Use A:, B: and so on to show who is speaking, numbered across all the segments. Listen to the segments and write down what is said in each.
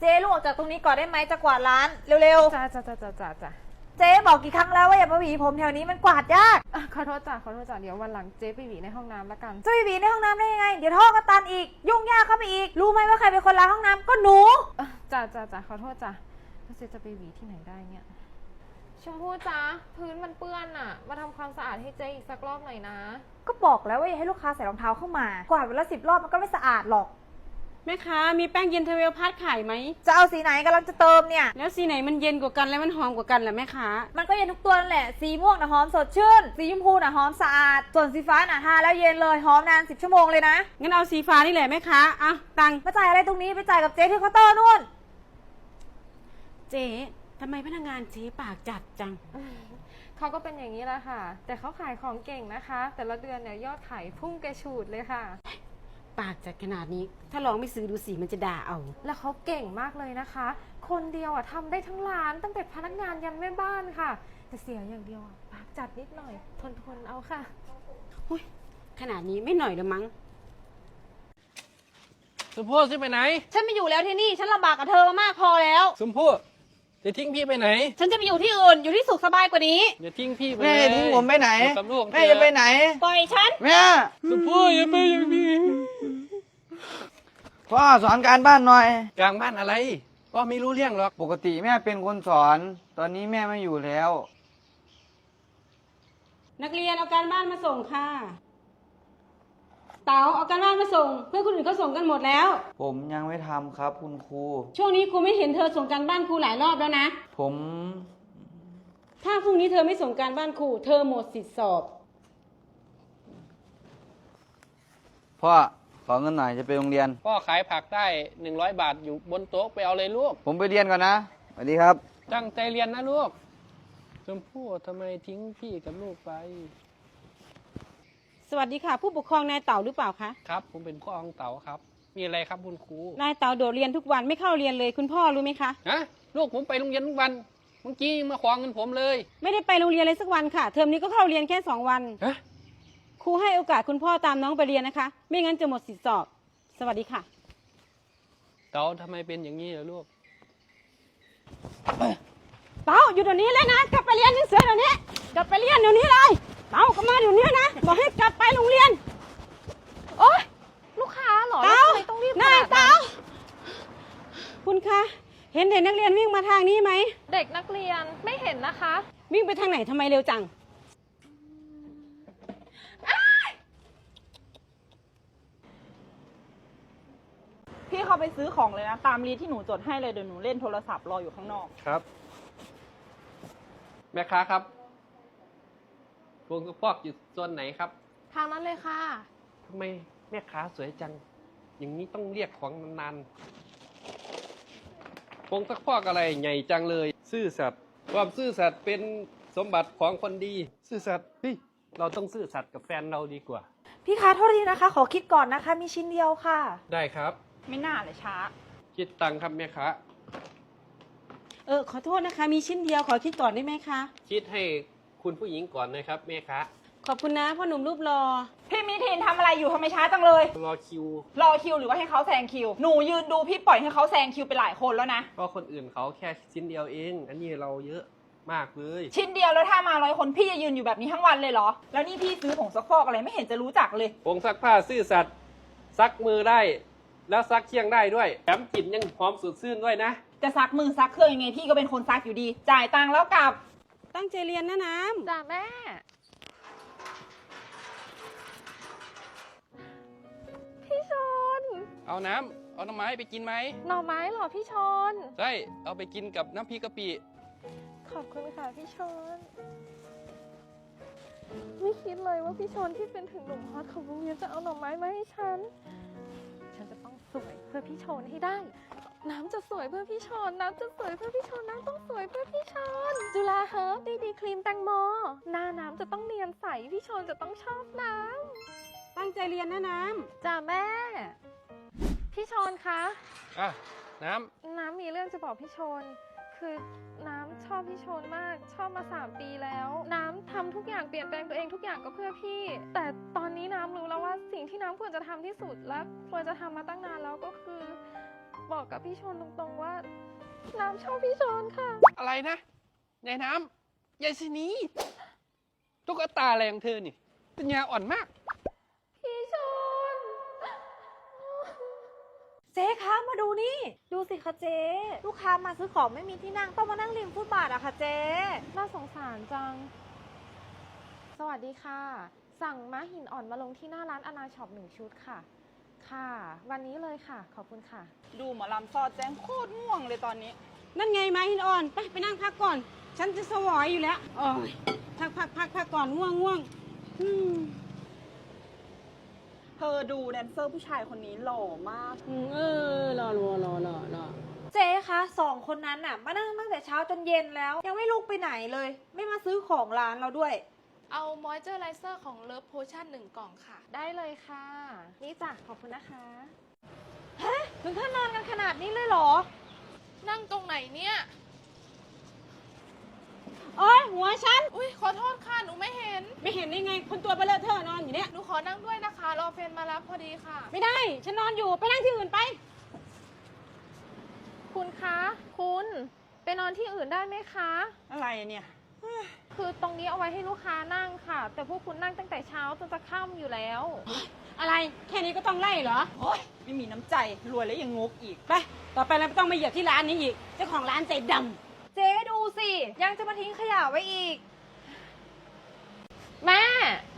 A: เจ๊ลูกออกจากตรงนี้ก่อนได้ไหมจะกวาดร้านเร็ว
B: จ้าจ้าจ้าจ้าจ้าจ้า
A: ๆ เจ๊บอกกี่ครั้งแล้วว่าอย่ามาหวีผมแถวนี้มันกวาดยาก
B: อะขอโทษจ้าขอโทษจ้าเดี๋ยววันหลังเจ๊ไปหวีในห้องน้ำละกัน
A: จะไปหวีในห้องน้ำได้ยังไง เดี๋ยวท่อก็ตันอีก ยุ่งยากเข้าไปอีก รู้ไหมว่าใครเป็นคนล้างห้องน้ำก็หนู
B: อะจ้าจ้าจ้าขอโทษจ้าแล้วเจ๊จะไปหวีที่ไหนได้เนี่ย ชมพู่จ้าพื้นมันเปื้อนอะมาทำความสะอาดให้เจ๊อีกสักรอบหน่อยนะ
A: ก็บอกแล้วว่าอย่าให้ลูกค้าใส่รองเท้าเข้ามากวาดวันละสิบรอบมันก็ไม่สะอาดหรอก
C: แม่ค้ามีแป้งเย็นเทเวลพัดขายไหม
A: จะเอาสีไหนกำลังจะเติมเนี่ย
C: แล้วสีไหนมันเย็นกว่ากันและมันหอมกว่ากันล่ะแม่ค้า
A: มันก็เย็นทุกตัวนั่นแหละ สีม่วงนะหอมสดชื่น สีชมพูนะหอมสะอาด ส่วนสีฟ้าน่ะทาแล้วเย็นเลยหอมนานสิบชั่วโมงเลยนะ
C: งั้นเอาสีฟ้านี่แหละแม่ค้าเอาตังค์
A: มาจ่ายอะไรตรงนี้ไปจ่ายกับเจ๊ที่เคาน์เตอร์นู่น
C: เจ๊ทำไมพนักงานเจ๊ปากจัดจัง
B: เขาก็เป็นอย่างนี้แหละค่ะ แต่เขาขายของเก่งนะคะ แต่ละเดือนเนี่ยยอดขายพุ่งกระฉูดเลยค่ะ
C: ปากจัดขนาดนี้ ถ้าลองไม่ซื้อดูสิมันจะด่าเอา
B: แล้วเขาเก่งมากเลยนะคะ คนเดียวอะทำได้ทั้งร้านตั้งแต่พนักงานยันแม่บ้านค่ะ แต่เสียอย่างเดียวอะปากจัดนิดหน่อย ทนทนๆเอาค่ะ
C: หุ้ยขนาดนี้ไม่หน่อยละมั้ง
D: สมพู่จะไปไหน
A: ฉันไม่อยู่แล้วที่นี่ ฉันลำบากกับเธอมามากพอแล้ว
D: สมพู่ จะทิ้งพี่ไปไหน
A: ฉันจะไปอยู่ที่อื่น อยู่ที่สุขสบายกว่านี้
D: อย่าทิ้งพี่ไป
E: แม่
D: เลย
E: ทิ้งผมไปไหน
D: อยู่กับลูก
E: แม่จะไปไหน
A: ปล่อยฉัน
E: แม่
D: สมพู่อย่าไปอย่างนี้
E: พ่อสอนการบ้านหน่อย
D: กลางบ้านอะไรพ่อไม่รู้เรื่องหรอก
E: ปกติแม่เป็นคนสอน ตอนนี้แม่ไม่อยู่แล้ว
C: นักเรียนเอาการบ้านมาส่งค่ะ เต๋าเอาการบ้านมาส่ง เพื่อนคนอื่นเขาส่งกันหมดแล้ว
E: ผมยังไม่ทำครับคุณครู
C: ช่วงนี้ครูไม่เห็นเธอส่งการบ้านครูหลายรอบแล้วนะ
E: ผม
C: ถ้าพรุ่งนี้เธอไม่ส่งการบ้านครูเธอหมดสิทธิสอบ
E: พ่อขอเงินหน่อยจะไปโรงเรียน
D: พ่อขายผักได้หนึ่งร้อยบาทอยู่บนโต๊ะไปเอาเลยลูก
E: ผมไปเรียนก่อนนะสวัสดีครับ
D: ตั้งใจเรียนนะลูกชมพู่ทำไมทิ้งพี่กับลูกไป
C: สวัสดีค่ะ ผู้ปกครองนายเต๋าหรือเปล่าคะ
D: ครับ ผมเป็นพ่อของเต๋าครับ มีอะไรครับคุณครู
C: นายเต๋าโดดเรียนทุกวันไม่เข้าเรียนเลยคุณพ่อรู้ไหมคะ
D: ฮะลูกผมไปโรงเรียนทุกวันเมื่อกี้ยังมาขวางเงินผมเลย
C: ไม่ได้ไปโรงเรียนเลยสักวันค่ะ เทอมนี้ก็เข้าเรียนแค่สองวัน
D: ฮะ
C: ครูให้โอกาสคุณพ่อตามน้องไปเรียนนะคะ ไม่งั้นจะหมดสิทธิสอบ สวัสดีค่ะ
D: เต๋าทำไมเป็นอย่างนี้ล่ะลูก
C: เต๋าอยู่เดี๋ยวนี้เลยนะ กลับไปเรียนหนังสือเดี๋ยวนี้กลับไปเรียนเดี๋ยวนี้เลย เต๋ากลับมาเดี๋ยวนี้นะบอกให้กลับไปโรงเรียน
B: โอ๊ยลูกค้าเหรอแล้ว
C: เต๋า
B: ทำไมต้องรีบข
C: นาย
B: นาด
C: เต๋า
B: นั้น
C: คุณคะเห็นเด็กนักเรียนวิ่งมาทางนี้ไหม
B: เด็กนักเรียนไม่เห็นนะคะ
C: วิ่งไปทางไหนทำไมเร็วจัง
F: พี่เข้าไปซื้อของเลยนะ ตามรีที่หนูจดให้เลยเดี๋ยวหนูเล่นโทรศัพท์รออยู่ข้างนอก
D: ครับ แม่ค้าครับ พวงกระพอกอยู่ส่วนไหนครับ
B: ทางนั้นเลยค่ะ
D: ทำไมแม่ค้าสวยจัง อย่างนี้ต้องเรียกของนานๆพวงตะพอกอะไรใหญ่จังเลย ซื่อสัตย์ความซื่อสัตย์เป็นสมบัติของคนดี ซื่อสัตย์เฮ้ยเราต้องซื่อสัตย์กับแฟนเราดีกว่า
A: พี่คะโทษทีนะคะ ขอคิดก่อนนะคะ มีชิ้นเดียวค่ะ
D: ได้ครับ
F: ไม่น่าเลยช้า
D: คิดตังค์ครับแม่ค้า
C: เออขอโทษนะคะ มีชิ้นเดียวขอคิดก่อนได้ไหมคะ
D: คิดให้ คุณผู้หญิงก่อนนะครับแม่ค้า
C: ขอบคุณนะพ่อหนุ่มรูปรอ
F: พี่มิทินทำอะไรอยู่ทำไมช้าจังเลย
D: รอคิว
F: รอคิวหรือว่าให้เขาแซงคิว หนูยืนดูพี่ปล่อยให้เขาแซงคิวไปหลายคนแล้วนะ
D: ก็คนอื่นเขาแค่ชิ้นเดียวเอง อันนี้เราเยอะมากเลย
F: ชิ้นเดียวแล้วถ้ามาร้อยคนพี่จะยืนอยู่แบบนี้ทั้งวันเลยเหรอ แล้วนี่พี่ซื้อผงซักฟอกอะไรไม่เห็นจะรู้จักเลย
D: ผงซักผ้าซื่อสัตย์ซักมือได้ แล้วซักเคียงได้ด้วยแถมกลิ่นยังหอมสดชื่นด้วยนะ
F: จะซักมือซักเครื่องยังไงพี่ก็เป็นคนซักอยู่ดี จ่ายตังค์แล้วกลับ
C: ตั้งใจเรียนนะน้ำ
B: จ้าแม่ พี่ชน
D: เอาน้ำเอาน้ำไม้ไปกินไหม
B: หน่อไม้เหรอพี่ชน
D: ใช่เอาไปกินกับน้ำพริกกะปิ
B: ขอบคุณค่ะพี่ชน ไม่คิดเลยว่าพี่ชนที่เป็นถึงหนุ่มฮอตของโรงเรียนจะเอาหน่อไม้มาให้ฉัน ฉันจะต้องสวยเพื่อพี่ชนให้ได้น้ำจะ สวยเพื่อพี่ชนน้ำจะสวยเพื่อพี่ชนน้ำต้องสวยเพื่อพี่ชนจุฬาเฮิร์บดีดีครีมแตงโมหน้าน้ำจะต้องเนียนใสพี่ชนจะต้องชอบน้
C: ตั้งใจเรียนนะน้ำ
B: จ้าแม่ พี่ชนคะ
D: อะ น้
B: น้ำมีเรื่องจะบอกพี่ชน คือน้ำชอบพี่ชนมาก ชอบมาสามปีแล้ว น้ำทำทุกอย่างเปลี่ยนแปลงตัวเองทุกอย่างก็เพื่อพี่ แต่ตอนนี้น้ำรู้แล้วว่าสิ่งที่น้ำควรจะทำที่สุดและควรจะทำมาตั้งนานแล้วก็คือ บอกกับพี่ชนตรงๆว่า น้ำชอบพี่ชนค่ะ
D: อะไรนะยายน้ำยายสินีตุ๊กตาอะไรของเธอนี่ปัญญาอ่อนมาก
B: พี่ชน
A: เจ๊คะมาดูนี่ ดูสิคะเจ๊ลูกค้ามาซื้อของไม่มีที่นั่งต้องมานั่งริมฟุตบาทอะค่ะเจ๊
B: น่าสงสารจัง สวัสดีค่ะ สั่งม้าหินอ่อนมาลงที่หน้าร้านอนาช็อปหนึ่งชุดค่ะ ค่ะ วันนี้เลยค่ะ ขอบคุณค่ะ
F: ดูหมอลำซอดแจ้งโคตรง่วงเลยตอนนี้
C: นั่นไงไม้หินอ่อน ไปไปนั่งพักก่อน ฉันจะสวอยอยู่แล้วโอ้ยพักพักพักพักก่อนง่วงง่วงอืม
F: เธอดูแดนเซอร์ผู้ชายคนนี้หล่อมาก
C: อืมเออรอรอรอรอรอ
A: เจ๊คะสองคนนั้นน่ะ มานั่งตั้งแต่เช้าจนเย็นแล้ว ยังไม่ลุกไปไหนเลย ไม่มาซื้อของร้านเราด้วย
G: เอามอยเจอร์ไรเซอร์ของเลิฟโพชั่นหนึ่งกล่องค่ะ
B: ได้เลยค่ะ นี่จ้ะขอบคุณนะคะ
A: ถึงขั้นนอนกันขนาดนี้เลยเหรอ
G: นั่งตรงไหนเนี่ย
C: โอ้ยหัวฉัน
G: อุ้ยขอโทษค่ะ หนูไม่เห็น
C: ไม่เห็นได้ไง คนตัวเบลอเธอนอนอยู่เนี่ย
G: หนูขอนั่งด้วยนะคะ รอเฟนมารับพอดีค่ะ
C: ไม่ได้ ฉันนอนอยู่ไปนั่งที่อื่นไป
B: คุณคะ คุณ ไปนอนที่อื่นได้ไหมคะ
F: อะไรเนี่ย
B: คือตรงนี้เอาไว้ให้ลูกค้านั่งค่ะ แต่พวกคุณนั่งตั้งแต่เช้าจนจะค่ำอยู่แล้ว
C: อะไรแค่นี้ก็ต้องไล่เหรอ
F: โอ๊ยไม่มีน้ำใจรวยแล้วยังงกอีก
C: ไปต่อไปเราไม่ต้องมาเหยียบที่ร้านนี้อีกเจ้าของร้านใจดำ
A: เจ๊ดูสิ ยังจะมาทิ้งขยะไว้อีก
B: แม่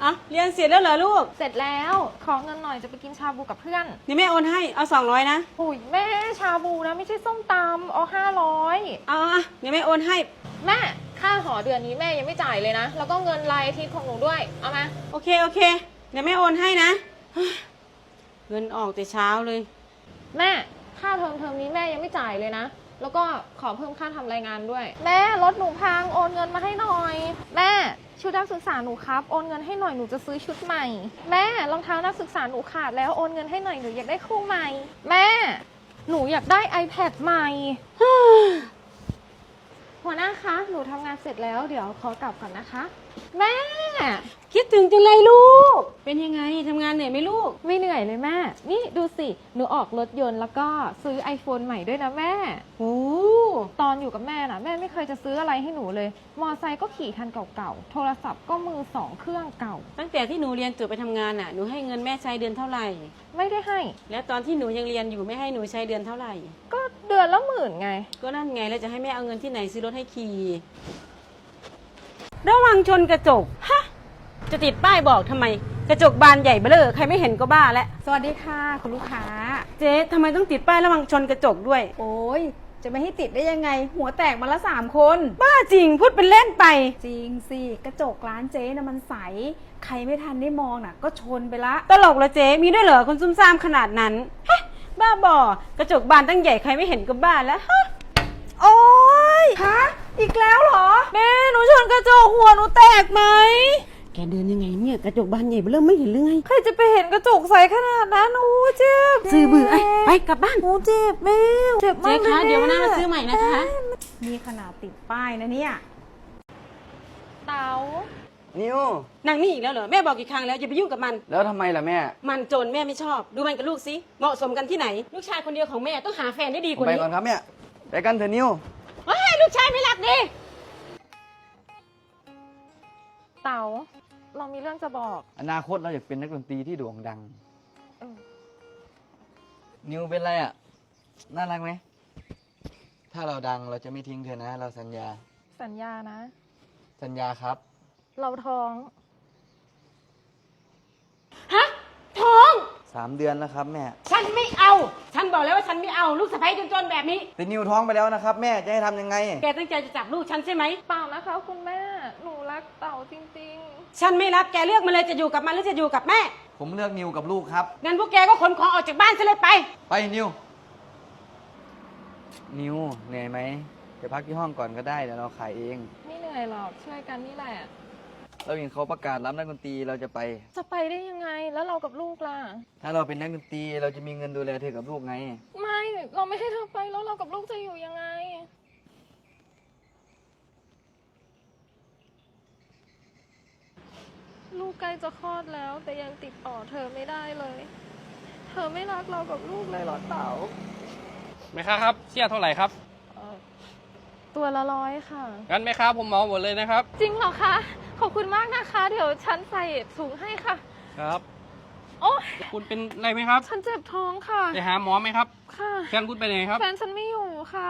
C: อะเรียนเสร็จแล้วเหรอลูก
B: เสร็จแล้ว ขอเงินหน่อยจะไปกินชาบูกับเพื่อน
C: เดี๋ยวแม่โอนให้เอาสองร้อยนะ
B: หุยแม่ชาบูนะไม่ใช่ส้มตำเอาห้าร้อย
C: เอาอะเดี๋ยวแม่โอนให้
B: แม่ ค่าหอเดือนนี้แม่ยังไม่จ่ายเลยนะ แล้วก็เงินรายอาทิตย์ของหนูด้วย เอามา
C: โอเค โอเค เดี๋ยวแม่โอนให้นะ เงินออกแต่เช้าเลย
B: แม่ ค่าเทอมเทอมนี้แม่ยังไม่จ่ายเลยนะ แล้วก็ขอเพิ่มค่าทำรายงานด้วย แม่รถหนูพังโอนเงินมาให้หน่อย แม่ ชุดนักศึกษาหนูครับ โอนเงินให้หน่อยหนูจะซื้อชุดใหม่ แม่รองเท้านักศึกษาหนูขาดแล้วโอนเงินให้หน่อยหนูอยากได้คู่ใหม่ แม่ หนูอยากได้ iPad ใหม่ หัวหน้าคะ หนูทำงานเสร็จแล้ว เดี๋ยวขอกลับก่อนนะคะ แม่
C: คิดถึงจังเลยลูก เป็นยังไงทำงานเหนื่อยไหมลูก
B: ไม่เหนื่อยเลยแม่ นี่ดูสิ หนูออกรถยนต์แล้วก็ซื้อ iPhone ใหม่ด้วยนะแม่
C: โอ้
B: ตอนอยู่กับแม่น่ะแม่ไม่เคยจะซื้ออะไรให้หนูเลย มอไซค์ก็ขี่คันเก่าๆ โทรศัพท์ก็มือสองเครื่องเก่า
C: ตั้งแต่ที่หนูเรียนจบไปทำงานน่ะหนูให้เงินแม่ใช้เดือนเท่าไหร่
B: ไม่ได้ให้
C: แล้วตอนที่หนูยังเรียนอยู่ไม่ให้หนูใช้เดือนเท่าไหร่
B: ก็ เดือนละหมื่นไง
C: ก็นั่นไงแล้วจะให้แม่เอาเงินที่ไหนซื้อรถให้ขี่ระวังชนกระจก ฮะ จะติดป้ายบอกทำไม กระจกบานใหญ่เบ้อเร่อใครไม่เห็นก็บ้าแล้ว
A: สวัสดีค่ะ คุณลูกค้า
C: เจ๊ทำไมต้องติดป้ายระวังชนกระจกด้วย
A: โอ้ย จะไม่ให้ติดได้ยังไง หัวแตกมาละสามคน
C: บ้าจริงพูดเป็นเล่นไป
A: จริงสิ กระจกร้านเจ๊นะมันใส ใครไม่ทันได้มองน่ะ ก็ชนไปละ
C: ตลกเหรอเจ๊มีด้วยเหรอคนซุ่มซ่ามขนาดนั้น ฮะ บ้าบอกระจกบานตั้งใหญ่ใครไม่เห็นก็บ้าแล้วฮะ
A: โอ้ยฮะอีกแล้วเหรอ
C: แม่หนูชนกระจกหัวหนูแตกไหมแกเดินยังไงเนี่ยกระจกบานใหญ่เริ่มไม่เห็นหรือไง
A: ใครจะไปเห็นกระจกใสขนาดนั้นโอ้เจ็บ
C: ซื้อบือไอ้ไปกลับบ้าน
A: โอ้เจ็บแม่เจ็บ
C: เจ๊
A: มาก
C: คะ
A: ล
C: เดี๋ยววันหน้ามาซื้อใหม่นะคะ
A: มีขนาดติดป้ายนะเนี่ย
B: เต๋า
E: นิว
C: นางนี่อีกแล้วเหรอแม่บอกกี่ครั้งแล้วอย่าไปยุ่งกับมัน
E: แล้วทำไมล่ะแม่
C: มันโจรแม่ไม่ชอบ ดูมันกับลูกสิเหมาะสมกันที่ไหน ลูกชายคนเดียวของแม่ต้องหาแฟนได้ดีก
E: ผม
C: ว่า
E: ไป
C: นี้
E: ก่อนครับแม่ไปกันเถอะนิว
C: เฮ้ยลูกชายไม่รักดี
B: เต๋าเรามีเรื่องจะบอก
E: อนาคตเราอยากเป็นนักดนตรีที่โด่งดัง
B: เออ
E: นิวเป็นไรอะ น่ารักไหม ถ้าเราดังเราจะไม่ทิ้งเธอนะ เราสัญญา
B: สัญญานะ
E: สัญญาครับ
B: เราท้อง
C: ฮะท้อง
E: สามเดือนแล้วครับแม่
C: ฉันไม่เอา ฉันบอกแล้วว่าฉันไม่เอาลูกสะใภ้จนๆแบบนี้
E: แต่นิวท้องไปแล้วนะครับแม่จะให้ทำยังไง
C: แกตั้งใจจะจับลูกฉันใช่ไหม
B: เปล่านะคะคุณแม่ หนูรักเต๋าจริง
C: ฉันไม่รับแกเลือกมาเลยจะอยู่กับมันหรือจะอยู่กับแม่
E: ผมเลือกนิวกับลูกครับ
C: งั้นพวกแกก็ขนของออกจากบ้านซะเลยไป
E: ไปนิว นิวเหนื่อยไหมเดี๋ยวพักที่ห้องก่อนก็ได้เดี๋ยวเราขายเอง
B: ๆ ไม่เหนื่อยหรอกช่วยกันนี่แหละ
E: เราเห็นเขาประกาศรับนักดนตรีเราจะไป
B: จะไปได้ยังไงแล้วเรากับลูกล่ะ
E: ถ้าเราเป็นนักดนตรีเราจะมีเงินดูแลเธอกับลูกไง
B: ไม่เราไม่ให้เธอไปแล้วเรากับลูกจะอยู่ยังไง ลูกใกล้จะคลอดแล้ว แต่ยังติดต่อเธอไม่ได้เลย เธอไม่รักเรากับลูกเลยเหรอเต๋า
D: แม่ค้าครับเสี้ยเท่าไหร่ครับ
B: เอ่อตัวละร้อยค่ะ
D: งั้นแม่ค้าผมเหมาหมดเลยนะครับ
B: จริงเหรอคะ ขอบคุณมากนะคะ เดี๋ยวฉันใส่ถุงให้ค่ะ
D: ครับ
B: โอ้ย
D: คุณเป็นอะไรไหมครับ
B: ฉันเจ็บท้องค่ะ
D: ไปหาหมอไหมครับ
B: ค่ะ
D: แฟนคุณไปไหนครับ
B: แฟนฉันไม่อยู่ค่ะ